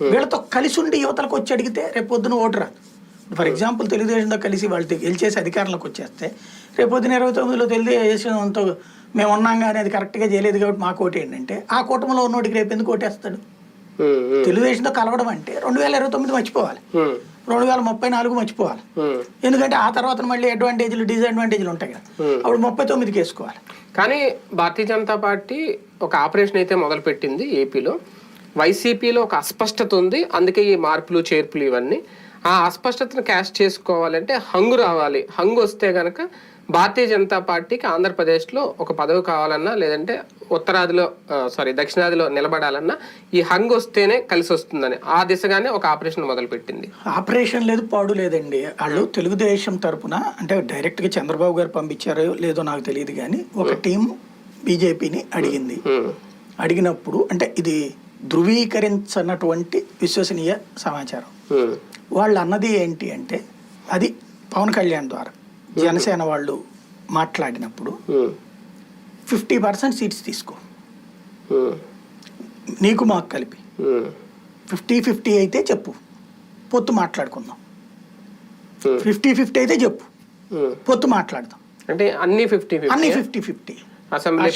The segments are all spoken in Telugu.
వీళ్ళతో కలిసి ఉండి యువతలకు వచ్చి అడిగితే రేపు పొద్దున ఓటు రాదు ఫర్ ఎగ్జాంపుల్ తెలుగుదేశంతో కలిసి వాళ్ళు గెలిచేసి అధికారంలోకి వచ్చేస్తే రేపు పొద్దున ఇరవై తొమ్మిదిలో తెలుగుదేశంతో మేము ఉన్నాం కానీ అది కరెక్ట్గా చేయలేదు కాబట్టి మాకు ఓటు ఏంటంటే ఆ కూటమిలో ఉన్నోడికి రేపు ఎందుకు ఓటేస్తాడు తెలుగుదేశంతో కలవడం అంటే రెండు వేల ఇరవై తొమ్మిది మర్చిపోవాలి. రెండు వేల ముప్పై నాలుగు మర్చిపోవాలి. ఎందుకంటే ఆ తర్వాత మళ్ళీ అడ్వాంటేజ్లు డిసడ్వాంటేజ్లు ఉంటాయి కదా. అప్పుడు ముప్పై తొమ్మిదికి వేసుకోవాలి. కానీ భారతీయ జనతా పార్టీ ఒక ఆపరేషన్ అయితే మొదలుపెట్టింది ఏపీలో. వైసీపీలో ఒక అస్పష్టత ఉంది. అందుకే ఈ మార్పులు చేర్పులు ఇవన్నీ. ఆ అస్పష్టతను క్యాష్ చేసుకోవాలంటే హంగు రావాలి. హంగు వస్తే గనక భారతీయ జనతా పార్టీకి ఆంధ్రప్రదేశ్లో ఒక పదవి కావాలన్నా లేదంటే ఉత్తరాదిలో సారీ దక్షిణాదిలో నిలబడాలన్నా ఈ హంగు వస్తేనే కలిసి వస్తుందని. ఆ దిశగానే ఒక ఆపరేషన్ మొదలుపెట్టింది. ఆపరేషన్ లేదు పాడు లేదండి. వాళ్ళు తెలుగుదేశం తరపున అంటే డైరెక్ట్గా చంద్రబాబు గారు పంపించారో లేదో నాకు తెలియదు కానీ ఒక టీం బీజేపీని అడిగింది. అడిగినప్పుడు అంటే ఇది ధృవీకరించనటువంటి విశ్వసనీయ సమాచారం. వాళ్ళు అన్నది ఏంటి అంటే అది పవన్ కళ్యాణ్ ద్వారా జనసేన వాళ్ళు మాట్లాడినప్పుడు ఫిఫ్టీ పర్సెంట్ సీట్స్ తీసుకో. నీకు మాకు కలిపి. ఫిఫ్టీ ఫిఫ్టీ అయితే చెప్పు. పొత్తు మాట్లాడుకుందాం. ఫిఫ్టీ ఫిఫ్టీ అయితే చెప్పు. పొత్తు మాట్లాడదాం. అంటే అన్ని ఫిఫ్టీ? అన్ని ఫిఫ్టీ ఫిఫ్టీ. Assembly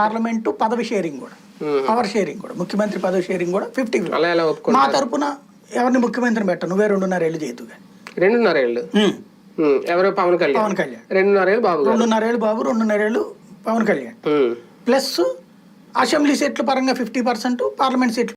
parliament. పదవి షేరింగ్ కూడా. పవర్ షేరింగ్ కూడా. ముఖ్యమంత్రి పదవి షేరింగ్ కూడా ఫిఫ్టీ మా తరపున ఎవరిని ముఖ్యమంత్రిని పెట్ట నువ్వే రెండున్నర ఏళ్ళు చేయదు రెండున్నర ఏళ్ళు? ఎవరో? పవన్ కళ్యాణ్. పవన్ కళ్యాణ్. రెండున్నర ఏళ్ళు బాబు రెండున్నర ఏళ్ళు బాబు రెండున్నర ఏళ్ళు పవన్ కళ్యాణ్. ప్లస్ అసెంబ్లీ సీట్ల పరంగా ఫిఫ్టీ పర్సెంట్ పార్లమెంట్ సీట్ల